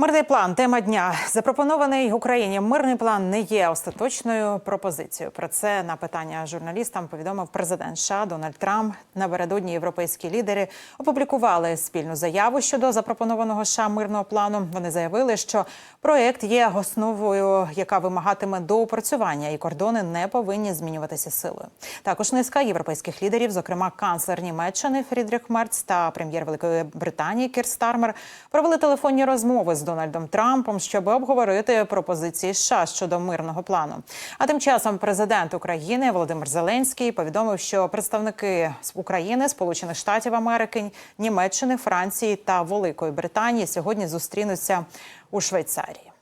Мирний план тема дня запропонований Україні. Мирний план не є остаточною пропозицією. Про це на питання журналістам повідомив президент США Дональд Трамп. Напередодні європейські лідери опублікували спільну заяву щодо запропонованого США мирного плану. Вони заявили, що проект є основою, яка вимагатиме доопрацювання, і кордони не повинні змінюватися силою. Також низка європейських лідерів, зокрема канцлер Німеччини Фрідріх Мерц та прем'єр Великої Британії Кір Стармер, провели телефонні розмови з Дональдом Трампом, щоб обговорити пропозиції США щодо мирного плану. А тим часом президент України Володимир Зеленський повідомив, що представники України, Сполучених Штатів Америки, Німеччини, Франції та Великої Британії сьогодні зустрінуться у Швейцарії.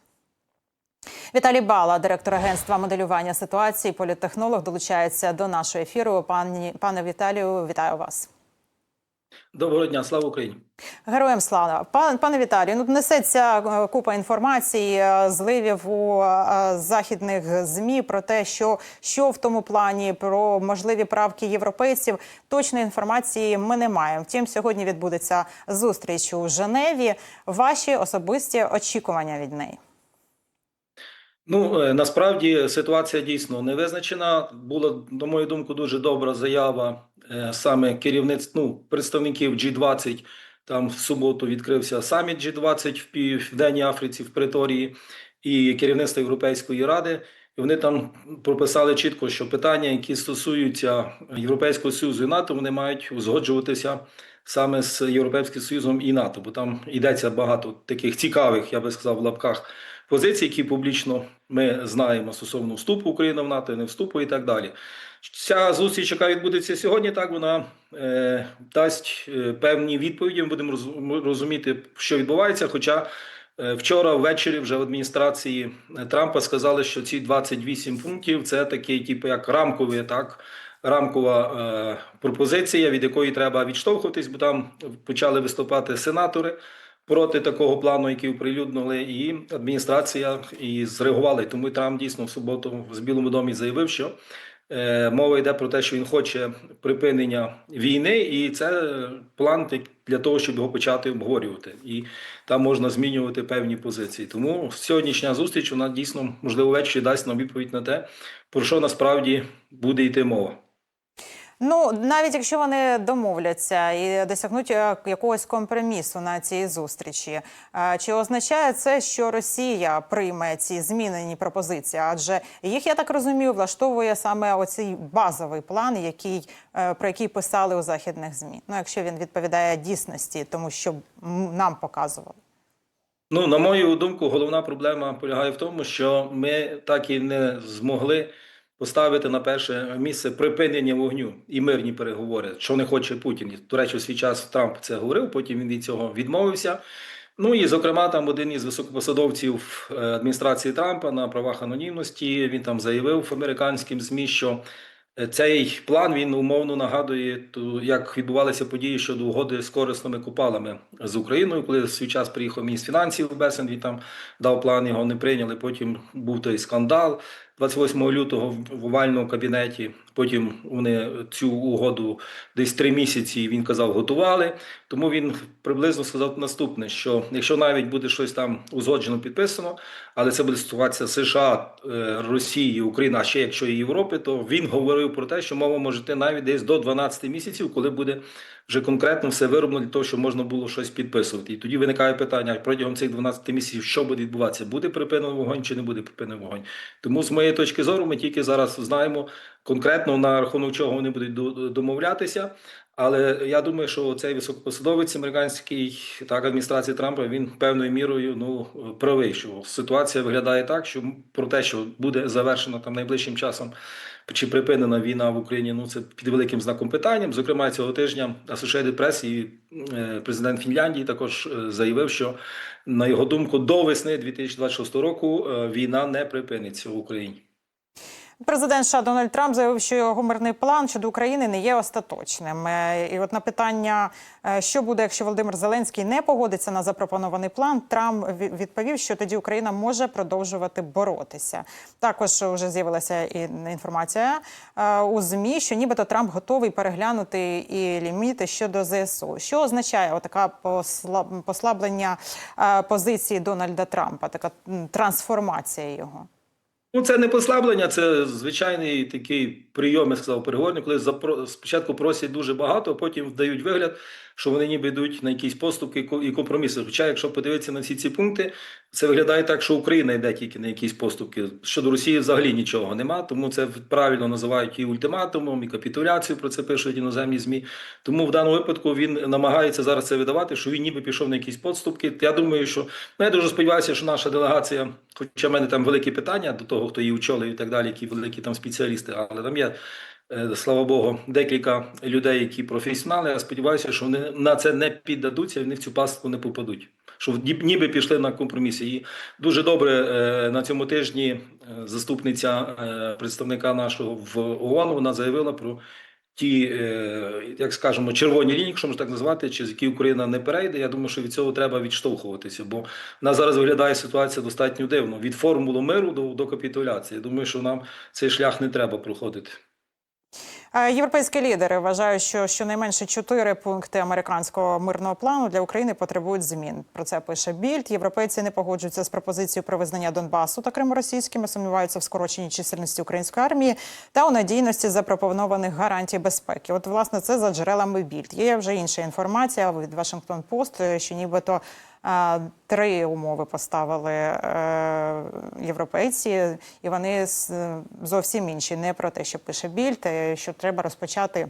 Віталій Бала, директор агентства моделювання ситуації, політтехнолог, долучається до нашого ефіру. Пані пане Віталію, вітаю вас. Доброго дня, слава Україні. Героям слава пан пане Віталію. Ну несеться е, купа інформації, е, зливів у е, західних змі про те, що що в тому плані про можливі правки європейців. Точної інформації ми не маємо. Втім, сьогодні відбудеться зустріч у Женеві. Ваші особисті очікування від неї. Ну е, насправді ситуація дійсно не визначена. Була, на мою думку, дуже добра заява е, саме керівництв, ну, представників G20. Там в суботу відкрився саміт G20 в Південній Африці в Преторії і керівництво Європейської ради. І вони там прописали чітко, що питання, які стосуються Європейського Союзу і НАТО, вони мають узгоджуватися саме з Європейським Союзом і НАТО, бо там йдеться багато таких цікавих, я би сказав, в лапках позицій, які публічно ми знаємо стосовно вступу України в НАТО, не вступу і так далі. Ця зустріч, яка відбудеться сьогодні, так вона е, дасть е, певні відповіді. Ми будемо розуміти, що відбувається. Хоча е, вчора ввечері вже в адміністрації Трампа сказали, що ці 28 пунктів це такий, типу, як рамковий, так. Рамкова е, пропозиція, від якої треба відштовхуватись, бо там почали виступати сенатори проти такого плану, який оприлюднили, і адміністрація і зреагувала. І Тому Трамп дійсно в суботу в Білому домі заявив, що е, мова йде про те, що він хоче припинення війни, і це план для того, щоб його почати обговорювати. І там можна змінювати певні позиції. Тому сьогоднішня зустріч вона дійсно можливо ввечері дасть нам відповідь на те, про що насправді буде йти мова. Ну навіть якщо вони домовляться і досягнуть е, якогось компромісу на цій зустрічі, е, чи означає це, що Росія прийме ці змінені пропозиції? Адже їх я так розумію, влаштовує саме оцей базовий план, який е, про який писали у західних змі. Ну якщо він відповідає дійсності, тому що нам показували. Ну, на мою думку, головна проблема полягає в тому, що ми так і не змогли поставити на перше місце припинення вогню і мирні переговори, що не хоче Путін. До речі, у свій час Трамп це говорив, потім він від цього відмовився. Ну і зокрема, там один із високопосадовців е, адміністрації Трампа на правах анонімності він там заявив американським змі, що е, цей план він умовно нагадує ту, як відбувалися події щодо угоди з корисними купалами з Україною, коли в свій час приїхав міністр фінансів Бесен, він там дав план, його не прийняли. Потім був той скандал 28 лютого в овальному кабінеті. Потім вони цю угоду десь три місяці він казав, готували. Тому він приблизно сказав наступне: що якщо навіть буде щось там узгоджено, підписано, але це буде стосуватися США, е, Росії, України, а ще якщо і Європи, то він говорив про те, що мова може йти навіть десь до 12 місяців, коли буде вже конкретно все вироблено для того, щоб можна було щось підписувати. І тоді виникає питання протягом цих 12 місяців, що буде відбуватися, буде припинено вогонь чи не буде припинено вогонь. Тому з моєї точки зору, ми тільки зараз знаємо конкретно на рахунок чого вони будуть до- домовлятися. Але я думаю, що цей високопосадовець американський так адміністрації Трампа він певною мірою ну правий, що ситуація виглядає так, що про те, що буде завершено там найближчим часом чи припинена війна в Україні, ну це під великим знаком питанням. Зокрема, цього тижня Associated Press і е, президент Фінляндії також е, заявив, що на його думку до весни 2026 року е, війна не припиниться в Україні. Президент США Дональд Трамп заявив, що його мирний план щодо України не є остаточним. Е, І от на питання, е, що буде, якщо Володимир Зеленський не погодиться на запропонований план, Трамп відповів, що тоді Україна може продовжувати боротися. Також вже з'явилася і інформація е, у змі, що нібито Трамп готовий переглянути і ліміти щодо ЗСУ. Що означає така послаблення позиції Дональда Трампа, така трансформація його? Ну, це не послаблення, це звичайний такий прийом, я сказав, переговорник, коли спочатку просять дуже багато, а потім вдають вигляд, що вони ніби йдуть на якісь поступки і компроміси. Хоча, якщо подивитися на всі ці пункти, це виглядає так, що Україна йде тільки на якісь поступки. Щодо Росії взагалі нічого нема, тому це правильно називають і ультиматумом, і капітуляцію. Про це пишуть іноземні змі. Тому в даному випадку він намагається зараз це видавати, що він ніби пішов на якісь поступки. Я думаю, що ну, я дуже сподіваюся, що наша делегація, хоча в мене там великі питання до того, хто її очолив і так далі, які великі там спеціалісти, але там є. Е, Слава Богу, декілька людей, які професіонали. Я сподіваюся, що вони на це не піддадуться і вони в цю пастку не попадуть. Що ні- ніби пішли на компроміси. І дуже добре е, на цьому тижні е, заступниця представника нашого в ООН вона заявила про ті, як скажемо, червоні лінії, якщо можна так назвати, через які Україна не перейде. Я думаю, що від цього треба відштовхуватися, бо в нас зараз виглядає ситуація достатньо дивно від формули миру до, до капітуляції. Я думаю, що нам цей шлях не треба проходити. Е, Європейські лідери вважають, що щонайменше чотири пункти американського мирного плану для України потребують змін. Про це пише Більд. Європейці не погоджуються з пропозицією про визнання Донбасу та Криму російськими, сумніваються в скороченні чисельності української армії та у надійності запропонованих гарантій безпеки. От власне це за джерелами Більд. Є вже інша інформація від Вашингтон Пост, що нібито. Три умови поставили е, європейці, і вони зовсім інші. Не про те, що пише Більд, е, що треба розпочати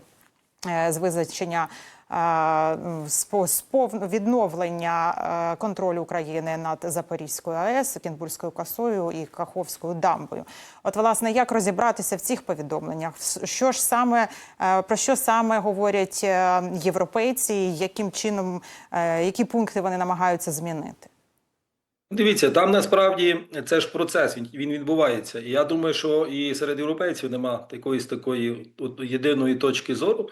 з визначення е, відновлення е, контролю України над Запорізькою АЕС, Кінбурзькою косою і Каховською дамбою. От, власне, як розібратися в цих повідомленнях? Що ж саме е, про що саме говорять е, європейці, яким чином, е, які пункти вони намагаються змінити? Дивіться, там насправді це ж процес, він, він відбувається. І я думаю, що і серед європейців нема такої такої єдиної точки зору.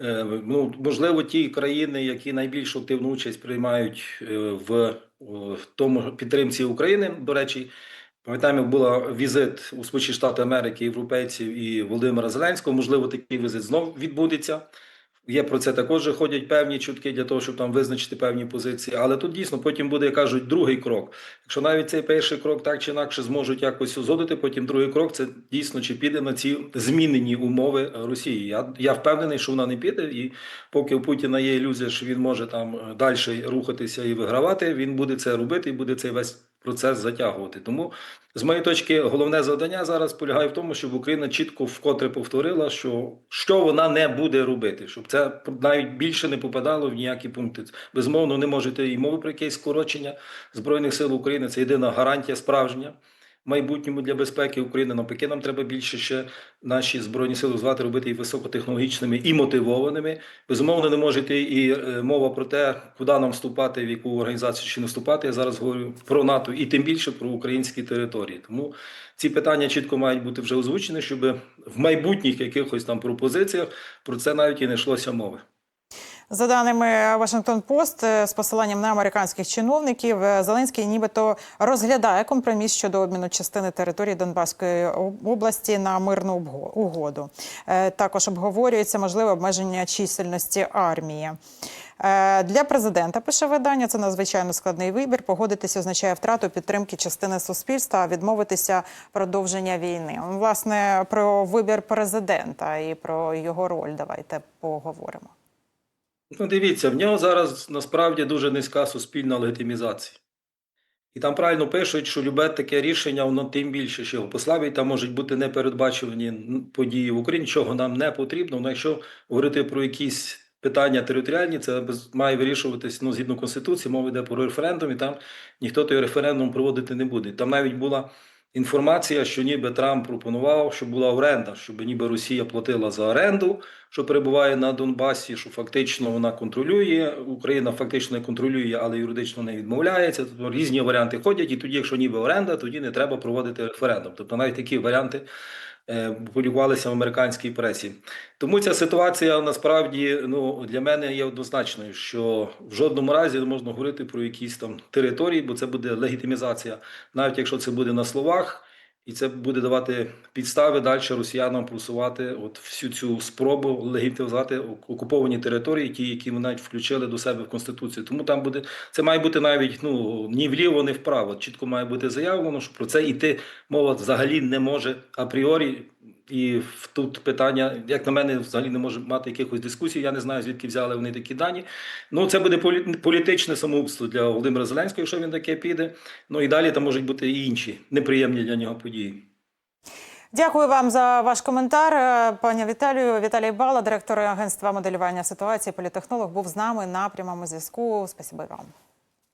Е, ну, можливо, ті країни, які найбільш активну участь приймають е, в, в тому підтримці України. До речі, пам'ятаємо, був візит у Сполучені Штати Америки європейців і Володимира Зеленського. Можливо, такий візит знов відбудеться. Є про це також ходять певні чутки для того, щоб там визначити певні позиції. Але тут дійсно потім буде, як кажуть, другий крок. Якщо навіть цей перший крок так чи інакше зможуть якось узгодити, потім другий крок це дійсно чи піде на ці змінені умови Росії. Я, я впевнений, що вона не піде, і поки у Путіна є ілюзія, що він може там далі рухатися і вигравати, він буде це робити і буде цей весь процес затягувати. Тому, з моєї точки, головне завдання зараз полягає в тому, щоб Україна чітко вкотре повторила, що, що вона не буде робити, щоб це навіть більше не попадало в ніякі пункти. Безумовно, не можете і мови про якесь скорочення збройних сил України. Це єдина гарантія справжня. Майбутньому для безпеки України навпаки, нам треба більше ще наші збройні сили звати робити і високотехнологічними і мотивованими. Безумовно, не може йти і е, мова про те, куди нам вступати, в яку організацію чи не вступати. Я зараз говорю про НАТО і тим більше про українські території. Тому ці питання чітко мають бути вже озвучені, щоб в майбутніх якихось там пропозиціях про це навіть і не йшлося мови. За даними Вашингтон Пост, е, з посиланням на американських чиновників, е, Зеленський нібито розглядає компроміс щодо обміну частини території Донбаської області на мирну угоду. Е, Також обговорюється можливе обмеження чисельності армії. Для президента пише видання. Це надзвичайно складний вибір. Погодитися означає втрату підтримки частини суспільства, а відмовитися продовження війни. Власне про вибір президента і про його роль. Давайте поговоримо. Ну, дивіться, в нього зараз насправді дуже низька суспільна легітимізація. І там правильно пишуть, що любе таке рішення, воно тим більше, що його послабить, там можуть бути непередбачувані події в Україні, чого нам не потрібно. Ну, якщо говорити про якісь питання територіальні, це має вирішуватись ну, згідно Конституції, мова йде про референдум, і там ніхто той референдум проводити не буде. Там навіть була інформація, що ніби Трамп пропонував, щоб була оренда, щоб ніби Росія платила за оренду, що перебуває на Донбасі, що фактично вона контролює. Україна фактично не контролює, але юридично не відмовляється. Тобто різні варіанти ходять, і тоді, якщо ніби оренда, тоді не треба проводити референдум. Тобто навіть такі варіанти е, публікувалися в американській пресі. Тому ця ситуація насправді ну для мене є однозначною, що в жодному разі не можна говорити про якісь там території, бо це буде легітимізація, навіть якщо це буде на словах. І це буде давати підстави далі росіянам просувати от всю цю спробу легітимізувати окуповані території, ті, які вони навіть включили до себе в конституцію. Тому там буде це має бути навіть ну ні вліво, ні вправо. Чітко має бути заявлено, що про це йти мова взагалі не може апріорі. І тут питання, як на мене, взагалі не може мати якихось дискусій. Я не знаю, звідки взяли вони такі дані. Ну, це буде полі- політичне самоубство для Володимира Зеленського, якщо він таке піде. Ну і далі там можуть бути і інші неприємні для нього події. Дякую вам за ваш коментар, пані Віталію. Віталій Бала, директор агентства моделювання ситуації, політехнолог, був з нами на прямому зв'язку. Спасибо вам.